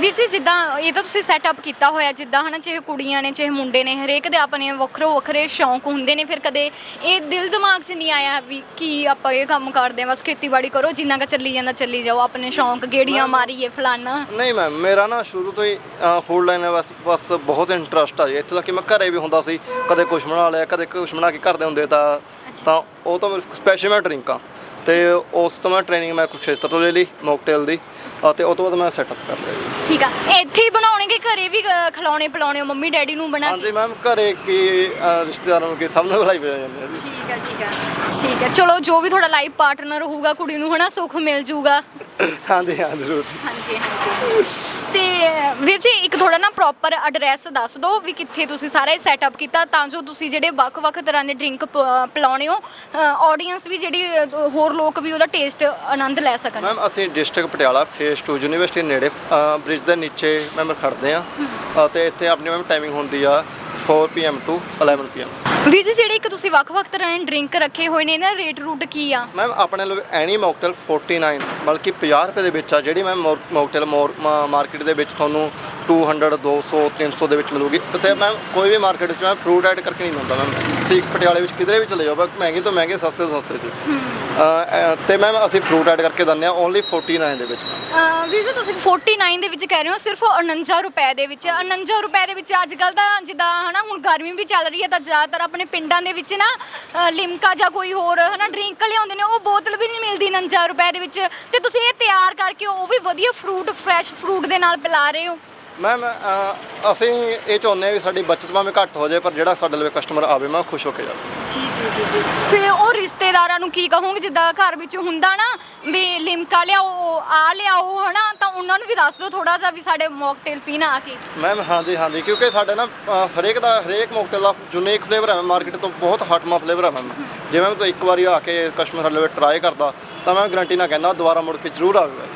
ਵੀਰ ਜੀ ਜਿੱਦਾਂ ਇਹ ਤਾਂ ਤੁਸੀਂ ਸੈਟਅਪ ਕੀਤਾ ਹੋਇਆ ਜਿੱਦਾਂ ਹਨਾ ਚਾਹੇ ਕੁੜੀਆਂ ਨੇ ਚਾਹੇ ਮੁੰਡੇ ਨੇ ਹਰੇਕ ਦੇ ਆਪਣੇ ਵੱਖਰੋ ਵੱਖਰੇ ਸ਼ੌਂਕ ਹੁੰਦੇ ਨੇ। ਫਿਰ ਕਦੇ ਇਹ ਦਿਲ ਦਿਮਾਗ 'ਚ ਨਹੀਂ ਆਇਆ ਵੀ ਕੀ ਆਪਾਂ ਇਹ ਕੰਮ ਕਰਦੇ ਹਾਂ ਬਸ ਖੇਤੀਬਾੜੀ ਕਰੋ ਜਿੰਨਾ ਕ ਚੱਲੀ ਜਾਂਦਾ ਚੱਲੀ ਜਾਓ ਆਪਣੇ ਸ਼ੌਂਕ ਗੇੜੀਆਂ ਮਾਰੀਏ ਫਲਾਨਾ। ਨਹੀਂ ਮੈਮ ਮੇਰਾ ਨਾ ਸ਼ੁਰੂ ਤੋਂ ਹੀ ਫੂਡ ਲਾਈਨ ਹੈ ਬਸ ਬਸ ਬਹੁਤ ਇੰਟਰਸਟ ਆ ਜੀ। ਇੱਥੋਂ ਤੱਕ ਕਿ ਮੈਂ ਘਰੇ ਵੀ ਹੁੰਦਾ ਸੀ ਕਦੇ ਕੁਛ ਬਣਾ ਲਿਆ ਕਦੇ ਕੁਛ ਬਣਾ ਕੇ ਘਰ ਦੇ ਹੁੰਦੇ ਤਾਂ ਤਾਂ ਉਹ ਤਾਂ ਸਪੈਸ਼ਲ ਮੈਂ ਡਰਿੰਕਾਂ ਤੇ ਉਸ ਤੋਂ ਮੈਂ ਟ੍ਰੇਨਿੰਗ ਮੈਂ ਕੁਸ਼ੇਸਤਰ ਤੋਂ ਲੈ ਲਈ ਮੌਕਟੇਲ ਦੀ ਅਤੇ ਉਹ ਤੋਂ ਬਾਅਦ ਮੈਂ ਸੈਟਅਪ ਕਰ ਲਿਆ ਜੀ। ਠੀਕ ਆ। ਇੱਥੇ ਹੀ ਬਣਾਉਣਗੇ ਘਰੇ ਵੀ ਅ, ਖਿਲਾਉਣੇ ਪਿਲਾਉਣੇ ਹੋ ਮੰਮੀ ਡੈਡੀ ਨੂੰ ਬਣਾ ਕੇ? ਹਾਂਜੀ ਮੈਮ ਘਰੇ ਕੀ ਰਿਸ਼ਤੇਦਾਰਾਂ ਨੂੰ ਕੀ ਸਭ ਨੂੰ ਬੁਲਾਈ ਪੈ ਜਾਂਦੇ ਆ ਜੀ। ਠੀਕ ਹੈ ਠੀਕ ਹੈ ਠੀਕ ਹੈ ਚਲੋ ਜੋ ਵੀ ਤੁਹਾਡਾ ਲਾਈਫ ਪਾਰਟਨਰ ਹੋਊਗਾ ਕੁੜੀ ਨੂੰ ਹਨਾ ਸੁੱਖ ਮਿਲ ਜਾਊਗਾ ਹਾਂਜੀ ਹਾਂ ਜ਼ਰੂਰ ਜੀ। ਹਾਂਜੀ ਹਾਂਜੀ। ਤੇ ਵੀਰ ਜੀ ਇੱਕ ਥੋੜਾ ਨਾ ਪ੍ਰੋਪਰ ਐਡਰੈਸ ਦੱਸ ਦਿਓ ਵੀ ਕਿੱਥੇ ਤੁਸੀਂ ਸਾਰਾ ਇਹ ਸੈਟਅਪ ਕੀਤਾ ਤਾਂ ਜੋ ਤੁਸੀਂ ਜਿਹੜੇ ਵੱਖ-ਵੱਖ ਤਰ੍ਹਾਂ ਦੇ ਡਰਿੰਕ ਪਿਲਾਉਣੇ ਹੋ ਆਡੀਅנס ਵੀ ਜਿਹੜੀ ਅ, ਹੋਰ ਲੋਕ ਵੀ ਉਹਦਾ ਟੇਸਟ ਆਨੰਦ ਲੈ ਸਕਣ। ਮੈਮ ਅਸੀਂ ਡਿਸਟ੍ਰਿਕਟ ਪਟਿਆਲਾ ਫੇਸ 2 ਯੂਨੀਵਰਸਿਟੀ ਨੇੜੇ ਬ੍ਰਿਜ ਦੇ ਨੀਚੇ ਮੈਮ ਖੜਦੇ ਆ ਅਤੇ ਇੱਥੇ ਆਪਣੀ ਮੈਮ ਟਾਈਮਿੰਗ ਹੁੰਦੀ ਆ। 4 ਪੀਐਮ ਟੂ 11 ਪੀਐਮ ਵੀਰ ਜੀ ਜਿਹੜੇ ਇੱਕ ਤੁਸੀਂ ਵੱਖ-ਵੱਖ ਤਰ੍ਹਾਂ ਦੇ ਡਰਿੰਕ ਰੱਖੇ ਹੋਏ ਨੇ ਇਹਨਾਂ ਰੇਟ ਰੂਟ ਕੀ ਆ? ਮੈਮ ਆਪਣੇ ਲਈ ਐਨੀ ਮੌਕਟੇਲ 49 ਬਲਕਿ 50 ਰੁਪਏ ਦੇ ਵਿੱਚ ਆ ਜਿਹੜੀ ਮੈਮ ਮੌਕਟੇਲ ਮਾਰਕੀਟ ਦੇ ਵਿੱਚ ਤੁਹਾਨੂੰ 200 200 300 ਦੇ ਵਿੱਚ ਮਿਲੂਗੀ। ਤੇ ਮੈਮ ਕੋਈ ਵੀ ਮਾਰਕੀਟ ਵਿੱਚ ਮੈਂ ਫਰੂਟ ਐਡ ਕਰਕੇ ਨਹੀਂ ਦਿੰਦਾ ਮੈਮ। ਸੀਕ ਪਟਿਆਲੇ ਵਿੱਚ ਕਿਧਰੇ ਵੀ ਚਲੇ ਜਾਓ ਬਸ ਮਹਿੰਗੇ ਤੋਂ ਮਹਿੰਗੇ, ਸਸਤੇ ਤੋਂ ਸਸਤੇ ਚ। ਤੇ ਮੈਮ ਅਸੀਂ ਫਰੂਟ ਐਡ ਕਰਕੇ ਦਿੰਦੇ ਆ ਓਨਲੀ 49 ਦੇ ਵਿੱਚ। ਵੀਰ ਜੀ, ਤੁਸੀਂ 49 ਦੇ ਵਿੱਚ ਕਹਿ ਰਹੇ ਹੋ, ਸਿਰਫ 49 ਰੁਪਏ ਦੇ ਵਿੱਚ। 49 ਰੁਪਏ ਦੇ ਵਿੱਚ ਅੱਜ ਕੱਲ ਤਾਂ ਜਿੱਦਾਂ, ਹਨਾ, ਹੁਣ ਗਰਮੀ ਵੀ ਚੱਲ ਰਹੀ ਹੈ, ਤਾਂ ਜ਼ਿਆਦਾਤਰ ਆਪਣੇ ਪਿੰਡਾਂ ਦੇ ਵਿੱਚ ਨਾ ਲਿਮਕਾ ਜਾਂ ਕੋਈ ਹੋਰ, ਹਨਾ ਡਰਿੰਕ ਲਿਆਉਂਦੇ ਨੇ, ਉਹ ਬੋਤਲ ਵੀ ਨਹੀਂ ਮਿਲਦੀ 49 ਰੁਪਏ ਦੇ ਵਿੱਚ। ਤੇ ਤੁਸੀਂ ਇਹ ਤਿਆਰ ਕਰਕੇ ਉਹ ਵੀ ਵਧੀਆ ਫਰੂਟ ਫਰੈਸ਼ ਫਰੂਟ ਦੇ ਨਾਲ ਪਿਲਾ ਰਹੇ ਹੋ। ਮੈਮ ਅਸੀਂ ਇਹ ਚਾਹੁੰਦੇ ਹਾਂ ਵੀ ਸਾਡੀ ਬਚਤ ਭਾਵੇਂ ਘੱਟ ਹੋ ਜਾਏ ਪਰ ਜਿਹੜਾ ਸਾਡੇ ਲਈ ਕਸਟਮਰ ਆਵੇ ਮੈਂ ਖੁਸ਼ ਹੋ ਕੇ ਜਾਵੇ। ਜੀ ਜੀ ਜੀ ਜੀ। ਫਿਰ ਉਹ ਰਿਸ਼ਤੇਦਾਰਾਂ ਨੂੰ ਕੀ ਕਹੋਗੇ? ਜਿੱਦਾਂ ਘਰ ਵਿੱਚ ਹੁੰਦਾ ਨਾ ਵੀ ਲਿਮਕਾ ਲਿਆਓ ਆ ਲਿਆਓ ਹਨਾ? ਤਾਂ ਉਹਨਾਂ ਨੂੰ ਵੀ ਦੱਸ ਦਿਓ ਥੋੜਾ ਜਿਹਾ ਵੀ ਸਾਡੇ ਮੌਕਟੇਲ ਪੀਣ ਆ ਕੇ। ਮੈਮ ਹਾਂਜੀ ਹਾਂਜੀ। ਕਿਉਂਕਿ ਸਾਡੇ ਨਾ ਹਰੇਕ ਦਾ ਹਰੇਕ ਮੌਕਟੇਲ ਦਾ ਯੂਨੀਕ ਫਲੇਵਰ ਹੈ ਮਾਰਕੀਟ ਤੋਂ ਬਹੁਤ ਹਟਮਾ ਫਲੇਵਰ ਹੈ ਮੈਮ ਜੇ ਮੈਂ ਤਾਂ ਇੱਕ ਵਾਰੀ ਆ ਕੇ ਕਸਟਮਰ ਸਾਡੇ ਲਈ ਟਰਾਈ ਕਰਦਾ ਤਾਂ ਮੈਂ ਗਰੰਟੀ ਨਾਲ ਕਹਿੰਦਾ ਦੁਬਾਰਾ ਮੁੜ ਕੇ ਜ਼ਰੂਰ ਆਵੇਗਾ।